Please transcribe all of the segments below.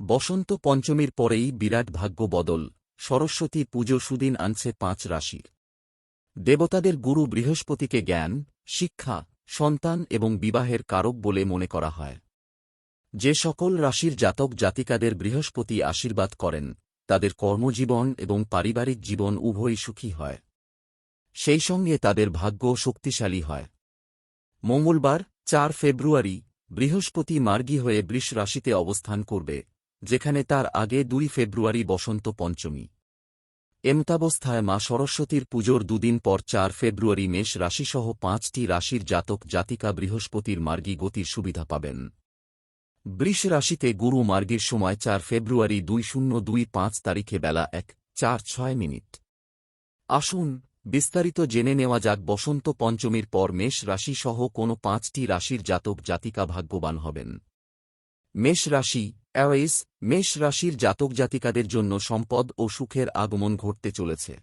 বসন্ত পঞ্চমীর পরেই বিরাট ভাগ্য বদল, সরস্বতী পুজো সুদিন আনছে পাঁচ রাশির দেবতাদের গুরু বৃহস্পতিকে জ্ঞান, শিক্ষা, সন্তান এবং বিবাহের কারক বলে মনে করা হয়। যে সকল রাশির জাতক জাতিকাদের বৃহস্পতি আশীর্বাদ করেন, তাদের কর্মজীবন এবং পারিবারিক জীবন উভয়ই সুখী হয়। সেই সঙ্গে তাদের ভাগ্য শক্তিশালী হয়। মঙ্গলবার, চার ফেব্রুয়ারি, বৃহস্পতি মার্গী হয়ে বৃষ রাশিতে অবস্থান করবে। যেখানে তার আগে দুই ফেব্রুয়ারি বসন্ত পঞ্চমী। এমতাবস্থায় মা সরস্বতীর পুজোর দুদিন পর চার ফেব্রুয়ারি মেষ রাশিসহ পাঁচটি রাশির জাতক জাতিকা বৃহস্পতির মার্গী গতির সুবিধা পাবেন। বৃষ রাশিতে গুরু মার্গের সময় চার ফেব্রুয়ারি দুই শূন্য দুই পাঁচ তারিখে বেলা এক, চার ছয় মিনিট। আসুন, বিস্তারিত জেনে নেওয়া যাক বসন্ত পঞ্চমীর পর মেষ রাশিসহ কোনো পাঁচটি রাশির জাতক জাতিকা ভাগ্যবান হবেন। মেষ রাশি অ্যাওয়েস মেষ রাশির জাতক জাতিকাদের জন্য সম্পদ ও সুখের আগমন ঘটতে চলেছে।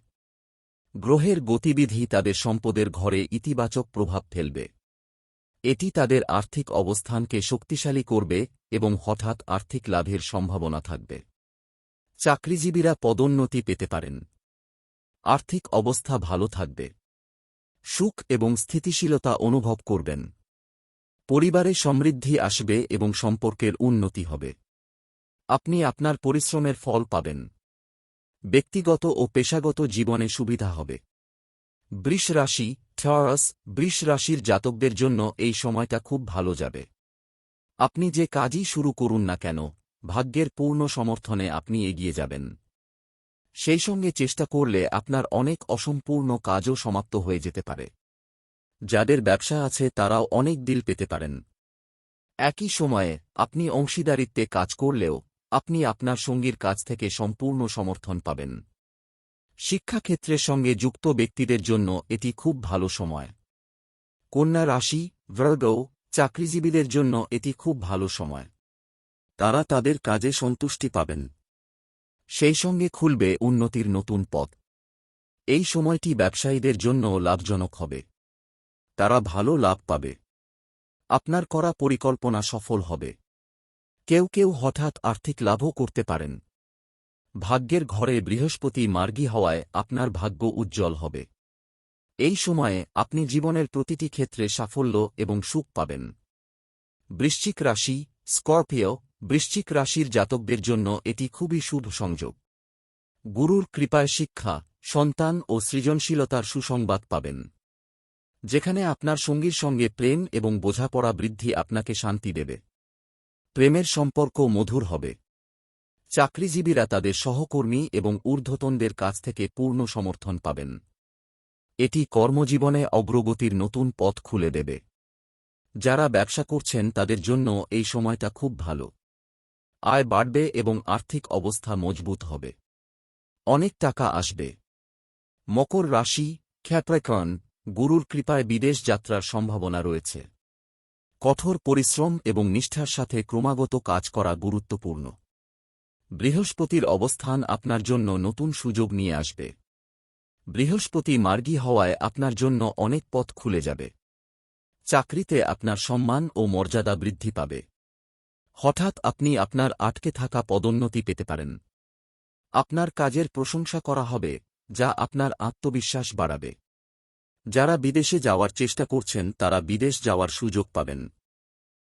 গ্রহের গতিবিধি তাদের সম্পদের ঘরে ইতিবাচক প্রভাব ফেলবে। এটি তাদের আর্থিক অবস্থানকে শক্তিশালী করবে এবং হঠাৎ আর্থিক লাভের সম্ভাবনা থাকবে। চাকরিজীবীরা পদোন্নতি পেতে পারেন। আর্থিক অবস্থা ভালো থাকবে। সুখ এবং স্থিতিশীলতা অনুভব করবেন। পরিবারে সমৃদ্ধি আসবে এবং সম্পর্কের উন্নতি হবে। আপনি আপনার পরিশ্রমের ফল পাবেন। ব্যক্তিগত ও পেশাগত জীবনে সুবিধা হবে। বৃষ রাশি থরাস বৃষ রাশির জাতকদের জন্য এই সময়টা খুব ভালো যাবে। আপনি যে কাজই শুরু করুন না কেন, ভাগ্যের পূর্ণ সমর্থনে আপনি এগিয়ে যাবেন। সেই সঙ্গে চেষ্টা করলে আপনার অনেক অসম্পূর্ণ কাজও সমাপ্ত হয়ে যেতে পারে। যাদের ব্যবসা আছে তারাও অনেক দিল পেতে পারেন। একই সময়ে, আপনি অংশীদারিত্বে কাজ করলেও, আপনি আপনার সঙ্গীর কাছ থেকে সম্পূর্ণ সমর্থন পাবেন। শিক্ষাক্ষেত্রের সঙ্গে যুক্ত ব্যক্তিদের জন্য এটি খুব ভালো সময়। কন্যা রাশি, ভ্রগৌ, চাকরিজীবীদের জন্য এটি খুব ভালো সময়। তারা তাদের কাজে সন্তুষ্টি পাবেন। সেই সঙ্গে খুলবে উন্নতির নতুন পথ। এই সময়টি ব্যবসায়ীদের জন্য লাভজনক হবে। তারা ভালো লাভ পাবে। আপনার করা পরিকল্পনা সফল হবে। কেউ কেউ হঠাৎ আর্থিক লাভও করতে পারেন। ভাগ্যের ঘরে বৃহস্পতি মার্গী হওয়ায় আপনার ভাগ্য উজ্জ্বল হবে। এই সময়ে আপনি জীবনের প্রতিটি ক্ষেত্রে সাফল্য এবং সুখ পাবেন। বৃশ্চিক রাশি, স্করপিও, বৃশ্চিক রাশির জাতকদের জন্য এটি খুবই শুভ সংযোগ। গুরুর কৃপায় শিক্ষা, সন্তান ও সৃজনশীলতার সুসংবাদ পাবেন। যেখানে আপনার সঙ্গীর সঙ্গে প্রেম এবং বোঝাপড়া বৃদ্ধি আপনাকে শান্তি দেবে। প্রেমের সম্পর্ক মধুর হবে। চাকরিজীবীরা তাদের সহকর্মী এবং ঊর্ধ্বতনদের কাছ থেকে পূর্ণ সমর্থন পাবেন। এটি কর্মজীবনে অগ্রগতির নতুন পথ খুলে দেবে। যারা ব্যবসা করছেন তাদের জন্য এই সময়টা খুব ভালো। আয় বাড়বে এবং আর্থিক অবস্থা মজবুত হবে। অনেক টাকা আসবে। মকর রাশি খ্যাপ্রাকন গুরুর কৃপায় বিদেশ যাত্রার সম্ভাবনা রয়েছে। কঠোর পরিশ্রম এবং নিষ্ঠার সাথে ক্রমাগত কাজ করা গুরুত্বপূর্ণ। বৃহস্পতির অবস্থান আপনার জন্য নতুন সুযোগ নিয়ে আসবে। বৃহস্পতি মার্গী হওয়ায় আপনার জন্য অনেক পথ খুলে যাবে। চাকরিতে আপনার সম্মান ও মর্যাদা বৃদ্ধি পাবে। হঠাৎ আপনি আপনার আটকে থাকা পদোন্নতি পেতে পারেন। আপনার কাজের প্রশংসা করা হবে, যা আপনার আত্মবিশ্বাস বাড়াবে। যারা বিদেশে যাওয়ার চেষ্টা করছেন তারা বিদেশ যাওয়ার সুযোগ পাবেন।